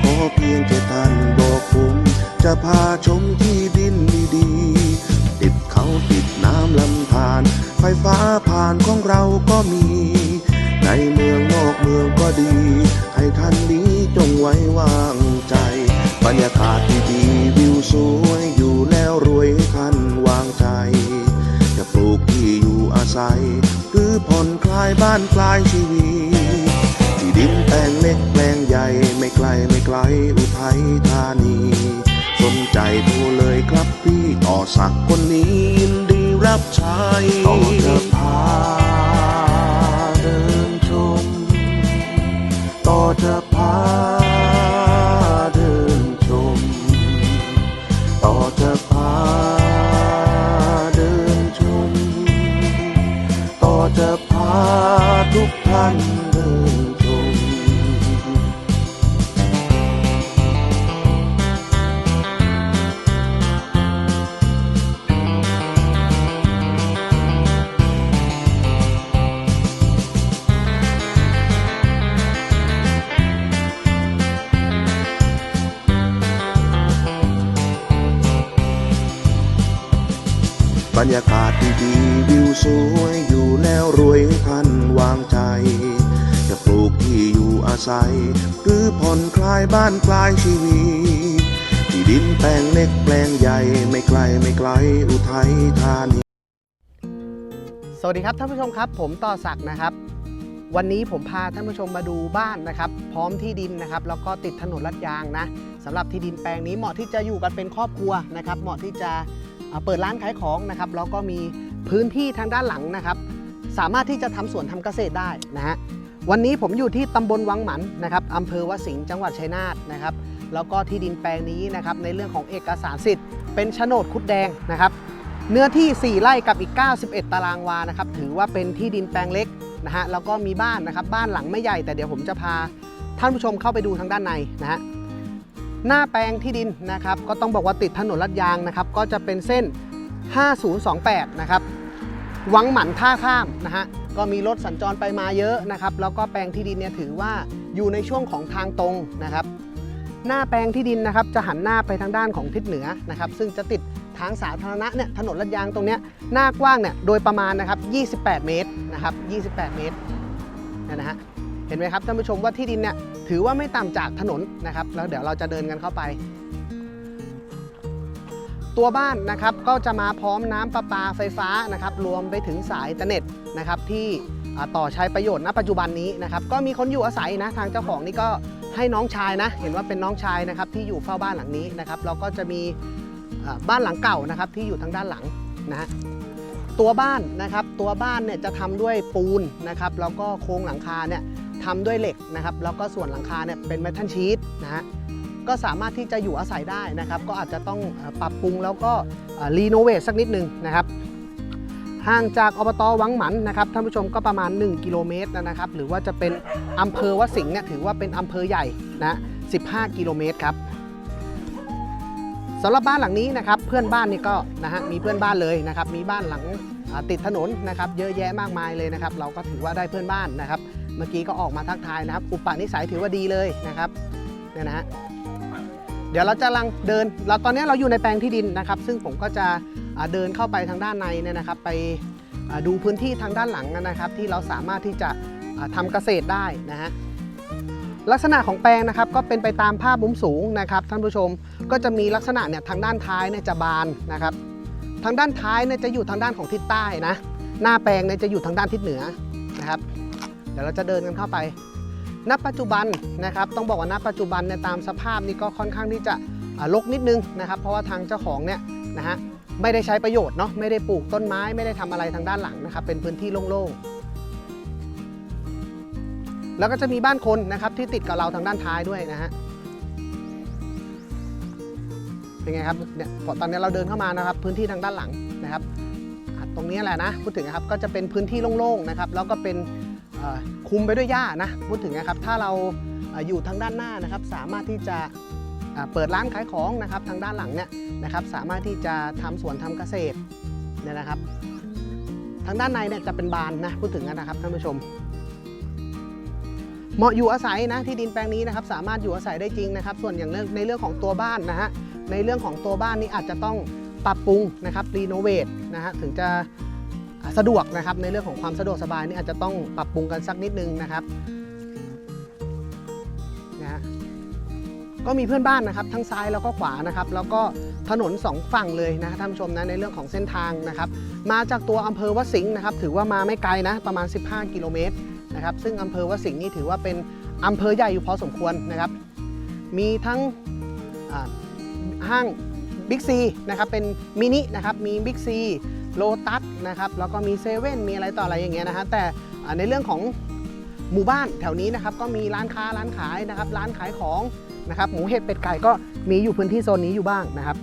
ขอเพียงแค่ท่านบอกผม จะพาชมที่ดินดีๆติดเขาติดน้ำลำธาร ไฟฟ้าผ่านของเราก็มี ในเมืองนอกเมืองก็ดี ให้ท่านนี้จงไว้วางใจ บรรยากาศดีวิวสวยอยู่แล้วรวยให้ท่านวางใจ จะปลูกที่อยู่อาศัย หรือผ่อนคลายบ้านคลายชีวิต ดินแปลงเล็กแปลงใหญ่ไม่ไกลไม่ไกลอุทัยธานี สนใจโทรเลยครับพี่ต่อสักคนนี้ยินดีรับใช้ต่อจะพาเดินชม ต่อจะพาเดินชม ต่อจะพาเดินชม ต่อจะพาทุกท่านเดิน บรรยากาศดีๆวิวสวยอยู่แล้วรวยให้ท่านวางใจ จะปลูกที่อยู่อาศัย หรือผ่อนคลายบ้านคลายชีวิตที่ดินแปลงเล็กแปลงใหญ่ไม่ไกลไม่ไกลอุทัยธานีสวัสดีครับท่านผู้ชมครับ ผมต่อศักดิ์นะครับ วันนี้ผมพาท่านผู้ชมมาดูบ้านนะครับ พร้อมที่ดินนะครับ แล้วก็ติดถนนลัดยางนะสำหรับที่ดินแปลงนี้เหมาะที่จะอยู่กันเป็นครอบครัวนะครับ เหมาะที่จะ เปิดร้านขายของนะครับแล้วก็มีพื้นที่ทางด้านหลังนะครับ สามารถที่จะทำสวนทำเกษตรได้นะฮะวันนี้ผมอยู่ที่ตำบลวังหมันนะครับอำเภอวสิงห์จังหวัดชัยนาทนะครับแล้วก็ที่ดินแปลงนี้นะครับในเรื่องของเอกสารสิทธิ์เป็นโฉนดคุดแดงนะครับเนื้อที่ 4 ไร่กับอีก 91 ตารางวานะครับถือว่าเป็นที่ดินแปลงเล็กนะฮะแล้วก็มีบ้านนะครับบ้านหลังไม่ใหญ่แต่เดี๋ยวผมจะพาท่านผู้ชมเข้าไปดูทางด้านในนะฮะ หน้าแปลงที่ดินนะครับ ก็ต้องบอกว่าติดถนนลาดยางนะครับ ก็จะเป็นเส้น 5028 นะครับ วังหมันท่าข้ามนะฮะ ก็มีรถสัญจรไปมาเยอะนะครับ แล้วก็แปลงที่ดินเนี่ยถือว่าอยู่ในช่วงของทางตรงนะครับ หน้าแปลงที่ดินนะครับจะหันหน้าไปทางด้านของทิศเหนือนะครับ ซึ่งจะติดทางสาธารณะเนี่ยถนนลาดยางตรงเนี้ยหน้ากว้างเนี่ยโดยประมาณนะครับ 28 เมตรนะครับ 28 เมตรนะฮะ เห็นไหมครับท่านผู้ชมว่าที่ดินเนี่ยถือว่าไม่ต่ำจากถนนนะครับ แล้วเดี๋ยวเราจะเดินกันเข้าไป ตัวบ้านนะครับก็จะมาพร้อมน้ำประปาไฟฟ้านะครับรวมไปถึงสายอินเทอร์เน็ตนะครับที่ต่อใช้ประโยชน์ณปัจจุบันนี้นะครับก็มีคนอยู่อาศัยนะทางเจ้าของนี่ก็ให้น้องชายนะ เห็นว่าเป็นน้องชายนะครับที่อยู่เฝ้าบ้านหลังนี้นะครับแล้วก็จะมีบ้านหลังเก่านะครับที่อยู่ทางด้านหลังนะฮะตัวบ้านนะครับตัวบ้านเนี่ยจะทำด้วยปูนนะครับแล้วก็โครงหลังคาเนี่ย ทำด้วยเหล็กนะครับ แล้วก็ส่วนหลังคาเนี่ยเป็นเมทัลชีตนะฮะก็สามารถที่จะอยู่อาศัยได้นะครับ ก็อาจจะต้องปรับปรุงแล้วก็รีโนเวทสักนิดหนึ่งนะครับห่างจากอบตวังหมันนะครับท่านผู้ชมก็ประมาณ 1 กิโลเมตรนะครับ หรือว่าจะเป็นอำเภอวสิงห์เนี่ยถือว่าเป็นอำเภอใหญ่นะ15 กิโลเมตรครับสำหรับบ้านหลังนี้นะครับ เพื่อนบ้านนี่ก็นะฮะมีเพื่อนบ้านเลยนะครับ มีบ้านหลังติดถนนนะครับ เยอะแยะมากมายเลยนะครับ เราก็ถือว่าได้เพื่อนบ้านนะครับ เมื่อกี้ก็ออกมาทักทายนะครับ อุปนิสัยถือว่าดีเลยนะครับเนี่ยนะฮะเดี๋ยวเราจะลังเดินเราตอนนี้เราอยู่ในแปลงที่ดินนะครับ ซึ่งผมก็จะเดินเข้าไปทางด้านในเนี่ยนะครับ ไปดูพื้นที่ทางด้านหลังนะครับ ที่เราสามารถที่จะอ่าทำเกษตรได้นะฮะลักษณะของแปลงนะครับก็เป็นไปตามภาพมุมสูงนะครับท่านผู้ชมก็จะมีลักษณะเนี่ยทางด้านท้ายเนี่ยจะบานนะครับ ทางด้านท้ายเนี่ยจะอยู่ทางด้านของทิศใต้นะหน้าแปลงเนี่ยจะอยู่ทางด้านทิศเหนือนะครับ เดี๋ยวเราจะเดินกันเข้าไป ณ ปัจจุบันนะครับ ต้องบอกว่าณ ปัจจุบันเนี่ยตามสภาพนี่ก็ค่อนข้างที่จะรกนิดนึงนะครับ เพราะว่าทางเจ้าของเนี่ยนะฮะไม่ได้ใช้ประโยชน์เนาะ ไม่ได้ปลูกต้นไม้ ไม่ได้ทำอะไรทางด้านหลังนะครับ เป็นพื้นที่โล่งๆ แล้วก็จะมีบ้านคนนะครับที่ติดกับเราทางด้านท้ายด้วยนะฮะ เป็นไงครับ เนี่ยตอนนี้เราเดินเข้ามานะครับ พื้นที่ทางด้านหลังนะครับ ตรงนี้แหละนะ พูดถึงนะครับ ก็จะเป็นพื้นที่โล่งๆ นะครับ แล้วก็เป็น คุมไปด้วยหญ้านะพูดถึงนะครับถ้าเราอยู่ทางด้านหน้านะครับ สามารถที่จะเปิดร้านขายของนะครับทางด้านหลังเนี่ยนะครับ สามารถที่จะทำสวนทำเกษตรเนี่ยนะครับ ทางด้านในเนี่ยจะเป็นบานนะพูดถึงนะครับท่านผู้ชม เหมาะอยู่อาศัยนะที่ดินแปลงนี้นะครับ สามารถอยู่อาศัยได้จริงนะครับ ส่วนอย่างเรื่องในเรื่องของตัวบ้านนะฮะในเรื่องของตัวบ้านนี้อาจจะต้องปรับปรุงนะครับรีโนเวทนะฮะถึงจะ สะดวกนะครับในเรื่องของความสะดวกสบายนี่อาจจะต้องปรับปรุงกันสักนิดนึงนะครับนะฮะก็มีเพื่อนบ้านนะครับ ทั้งซ้ายแล้วก็ขวานะครับ แล้วก็ถนนสองฝั่งเลยนะท่านผู้ชมนะในเรื่องของเส้นทางนะครับ มาจากตัวอำเภอวสิงห์นะครับ ถือว่ามาไม่ไกลนะประมาณ 15 กิโลเมตรนะครับ ซึ่งอำเภอวสิงห์นี่ถือว่าเป็นอำเภอใหญ่อยู่พอสมควรนะครับ มีทั้งห้างบิ๊กซีนะครับเป็นมินินะครับมีบิ๊กซี โลตัสนะครับแล้วก็มีเซเว่นมีอะไรต่ออะไรอย่างเงี้ยนะฮะแต่ในเรื่องของหมู่บ้านแถวนี้นะครับก็มีร้านค้าร้านขายนะครับ ร้านขายของนะครับหมูเห็ดเป็ดไก่ก็มีอยู่พื้นที่โซนนี้อยู่บ้างนะครับ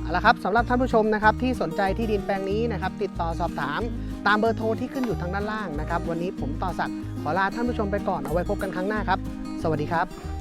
เอาละครับสำหรับท่านผู้ชมนะครับที่สนใจที่ดินแปลงนี้นะครับติดต่อสอบถามตามเบอร์โทรที่ขึ้นอยู่ทางด้านล่างนะครับ วันนี้ผมต่อสักดิ์ขอลาท่านผู้ชมไปก่อนเอาไว้พบกันครั้งหน้าครับ สวัสดีครับ